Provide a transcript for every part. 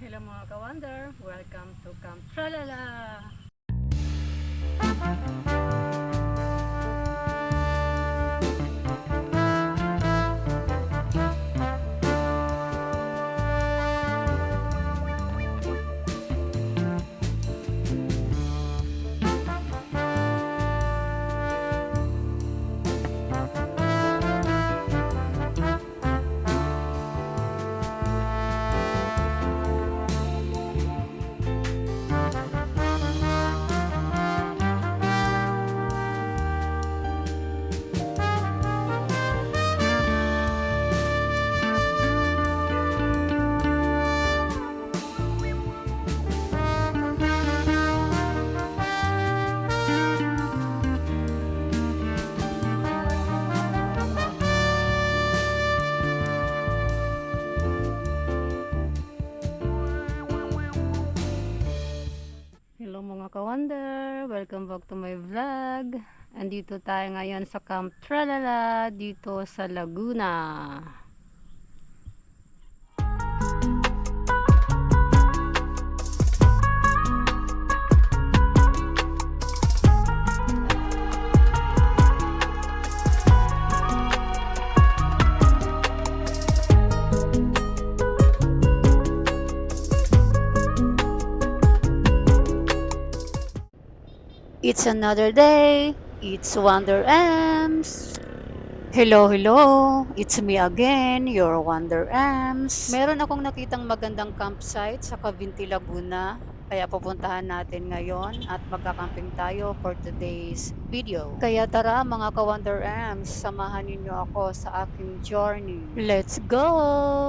Hello mga ka-wonder, welcome to Camp Tralala! Ka-wonder, welcome back to my vlog. Andito tayo ngayon sa Camp Tralala dito sa Laguna. It's another day. It's Wonder Ems. Hello, hello. It's me again, your Wonder Ems. Meron akong nakitang magandang campsite sa Cavinti, Laguna. Kaya pupuntahan natin ngayon at magkakamping tayo for today's video. Kaya tara mga ka-Wonder Ems, samahan ninyo ako sa aking journey. Let's go!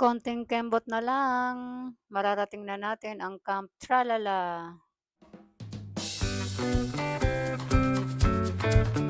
Konting kembot na lang, mararating na natin ang Camp Tralala. At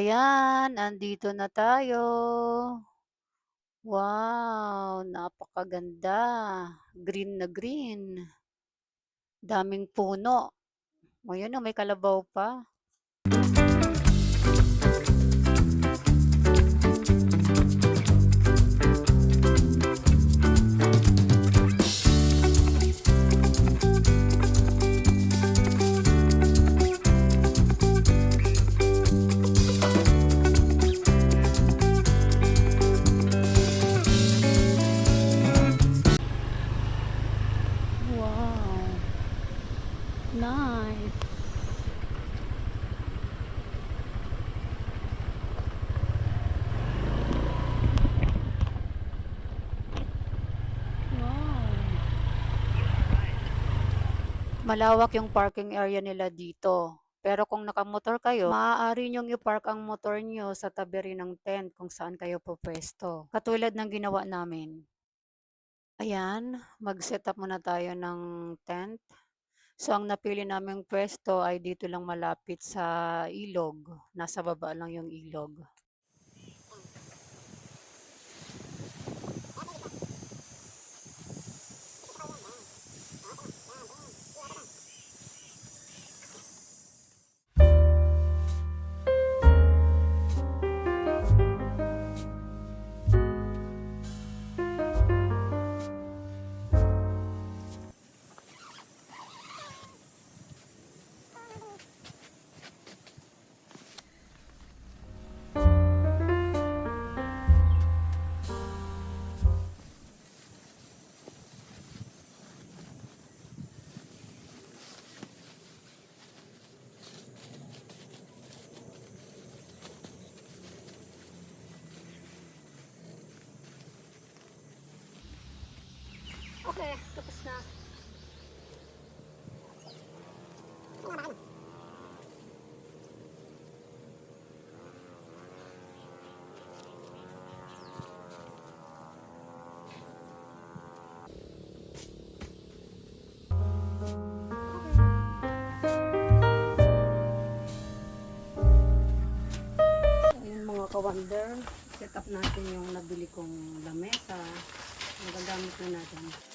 ayan, andito na tayo. Wow, napakaganda. Green na green. Daming puno. Ayan oh, may kalabaw pa. Malawak yung parking area nila dito. Pero kung nakamotor kayo, maaari nyong i-park ang motor nyo sa tabi rin ng tent kung saan kayo pupwesto. Katulad ng ginawa namin. Ayan, mag-set up muna tayo ng tent. So, ang napili naming pwesto ay dito lang malapit sa ilog. Nasa baba lang yung ilog. Okay, tapos na. Ka-wonder, set up natin yung nabili kong lamesa. Ang gagamit na natin.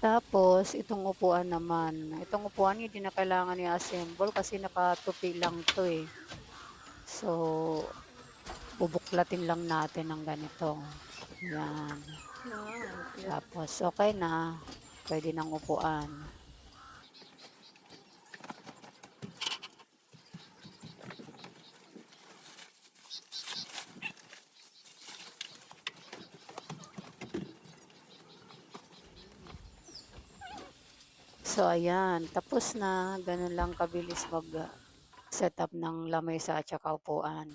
Tapos, itong upuan naman. Itong upuan, hindi na kailangan i-assemble kasi nakatupi lang to eh. So, bubuklatin lang natin ng ganito. Yan. Tapos, okay na. Pwede ng upuan. So, ayan. Tapos na. Ganun lang kabilis mag uh, setup ng lamesa at saka upuan.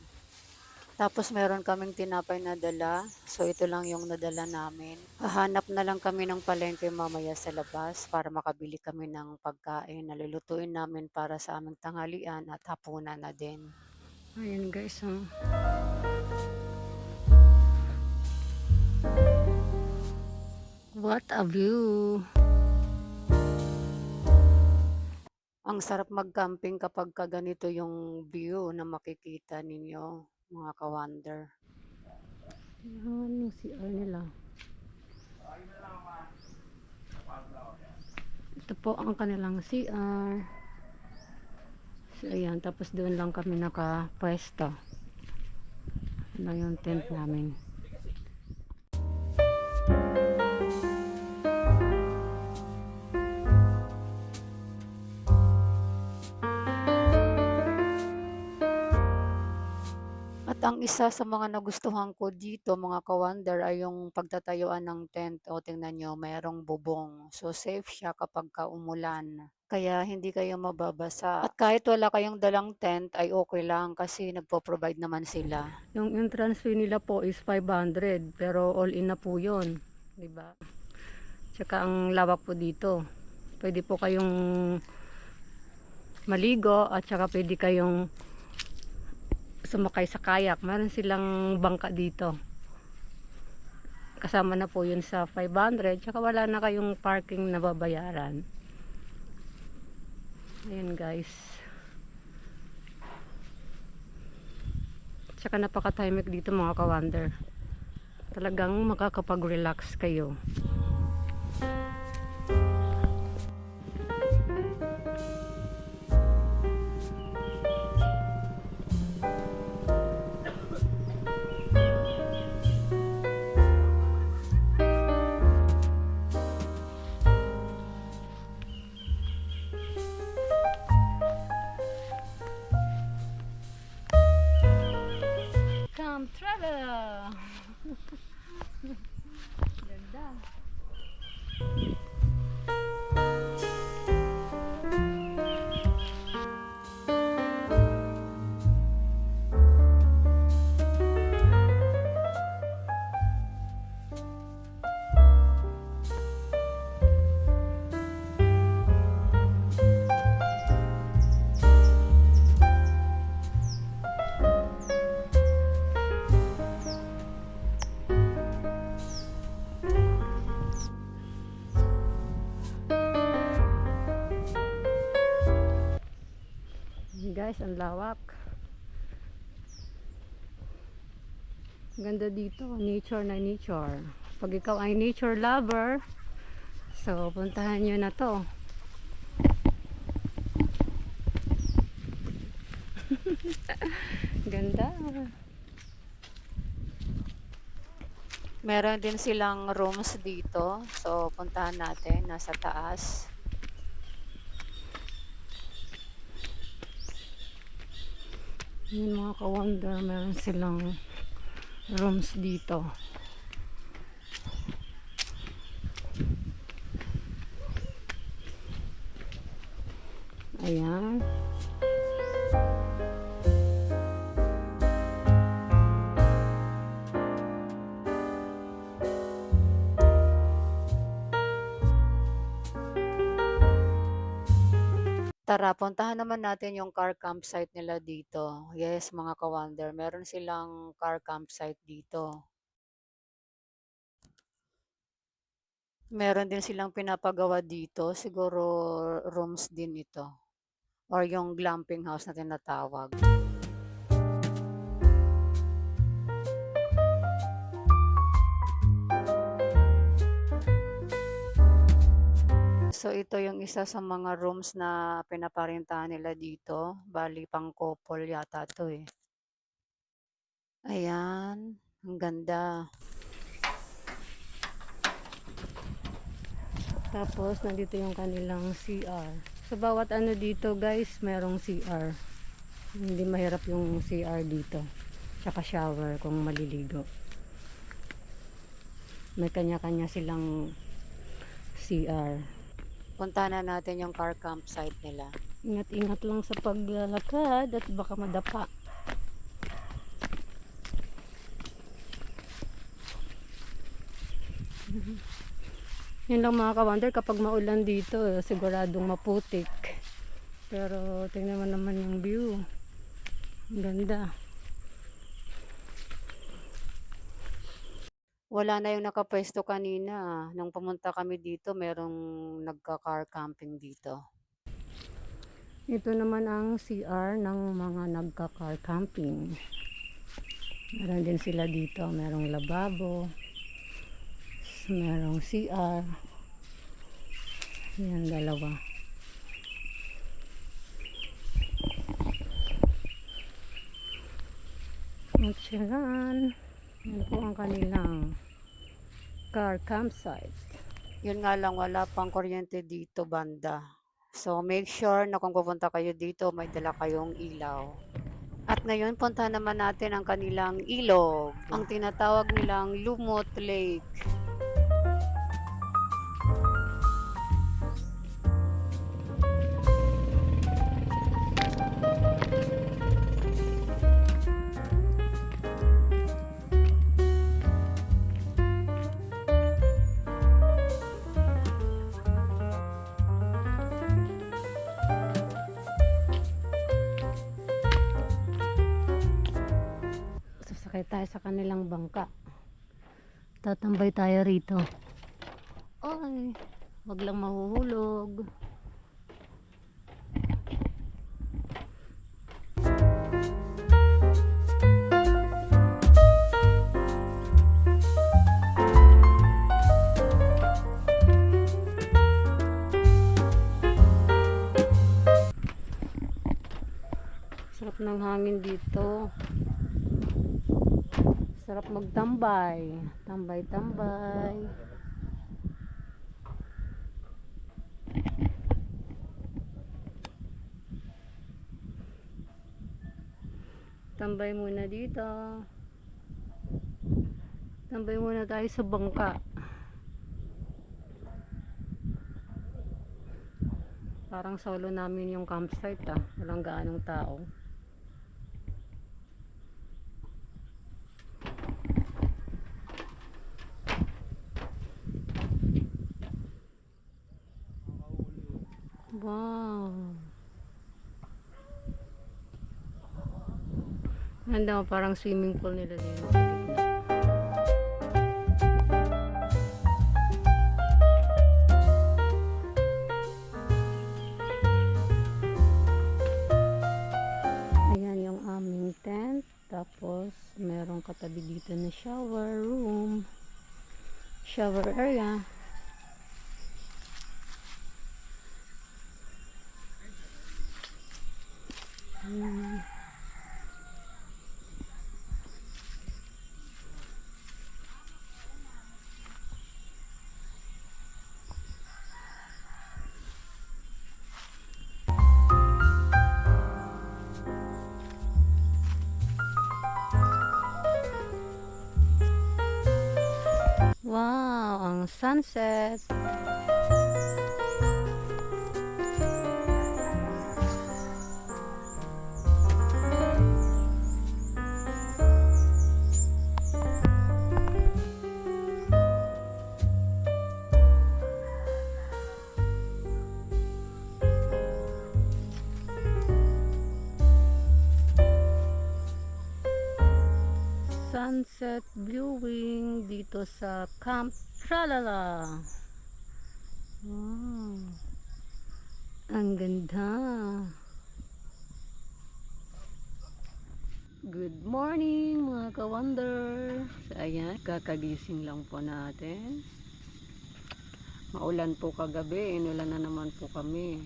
Tapos meron kaming tinapay na dala. So ito lang yung nadala namin. Hahanap na lang kami ng palengke mamaya sa labas para makabili kami ng pagkain na lulutuin namin para sa aming tanghalian at hapunan na din. Ayan guys, oh. What a view! Ang sarap mag-camping kapag ka ganito yung view na makikita ninyo, mga ka-wonder. Yan yung CR nila. Ito po ang kanilang CR. So, ayan. Tapos doon lang kami nakapwesto. Ano yung tent namin. Ang isa sa mga nagustuhan ko dito mga ka-wonder ay yung pagtatayuan ng tent. O tingnan nyo, mayroong bubong. So safe siya kapag ka umulan. Kaya hindi kayo mababasa. At kahit wala kayong dalang tent ay okay lang kasi nagpo-provide naman sila. Yung entrance fee nila po is 500 pero all in na po yun. ba? Tsaka ang lawak po dito. Pwede po kayong maligo at saka pwede kayong sumakay sa kayak. Meron silang bangka dito. Kasama na po yun sa 500. Tsaka wala na kayong parking na babayaran. Ayan guys. Tsaka napaka-timing dito mga ka-wonder. Talagang makakapag-relax kayo. 먹어요. Guys, ang lawak. Ganda dito, nature na nature. Pag ikaw ay nature lover, so puntahan nyo na to. Ganda. Meron din silang rooms dito. So, puntahan natin. Nasa taas. Yun mga ka-wonder, meron silang rooms dito. Ayan. Tara, puntahan naman natin yung car campsite nila dito. Yes, mga ka-wonder. Meron silang car campsite dito. Meron din silang pinapagawa dito. Siguro rooms din ito. Or yung glamping house na tinatawag. So ito yung isa sa mga rooms na pinaparintahan nila dito. Bali pang couple yata to eh. Ayan, ang ganda. Tapos, nandito yung kanilang CR. Sa bawat ano dito, guys, merong CR. Hindi mahirap yung CR dito. Tsaka shower kung maliligo. May kanya-kanya silang CR. Puntahan na natin yung car campsite nila. Ingat-ingat lang sa paglalakad at baka madapa. Yun lang mga ka-wonder, kapag maulan dito, eh, siguradong maputik. Pero tingnan mo naman yung view. Ang ganda. Wala na yung nakapwesto kanina. Nung pumunta kami dito, merong nagka-car camping dito. Ito naman ang CR ng mga nagka-car camping. Meron din sila dito. Merong lababo. Merong CR. Yan, dalawa. At yan. Yan po ang kanilang car campsite. Yun nga lang, wala pang kuryente dito, banda. So, make sure na kung pupunta kayo dito, may dala kayong ilaw. At ngayon, punta naman natin ang kanilang ilog. Ang tinatawag nilang Lumot Lake. Sakay tayo sa kanilang bangka. Tatambay tayo rito. Ay, wag lang mahuhulog. Sarap ng hangin dito. Sarap magtambay. Tambay-tambay. Tambay muna dito. Tambay muna tayo sa bangka. Parang solo namin yung campsite ah. Walang gaanong tao. Wow. Ganda parang swimming pool nila gitna. Ayan yung aming tent. Tapos, merong katabi dito na shower room. Shower area. Wow, ang sunset. Sunset viewing dito sa Camp Tralala. Wow. Ang ganda. Good morning mga ka-wonder. So, ayan, kakagising lang po natin. Maulan po kagabi, inulan na naman po kami.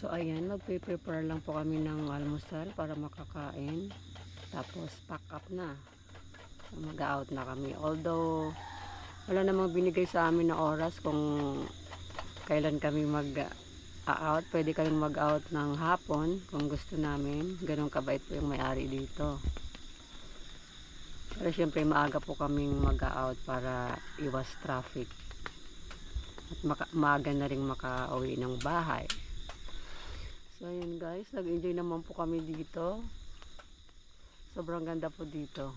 So ayan, magpe-prepare lang po kami ng almusal para makakain. Tapos pack up na. Mag-out na kami. Although wala namang binigay sa amin na oras kung kailan kami mag-out. Pwede kaming mag-out ng hapon kung gusto namin. Ganun kabait po yung may-ari dito. Pero syempre maaga po kaming mag-out para iwas traffic. At maka- maaga na rin makauwi ng bahay. So ayun guys, nag-enjoy naman po kami dito. Sobrang ganda po dito.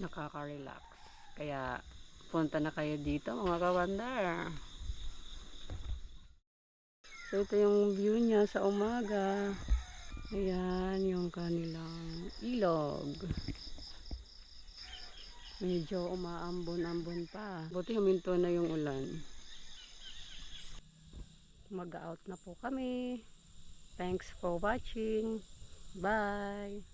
Nakaka-relax. Kaya punta na kayo dito mga kawandar. So ito yung view niya sa umaga. Ayan yung kanilang ilog. Medyo umaambon-ambon pa. Buti huminto na yung ulan. Mag-out na po kami. Thanks for watching. Bye!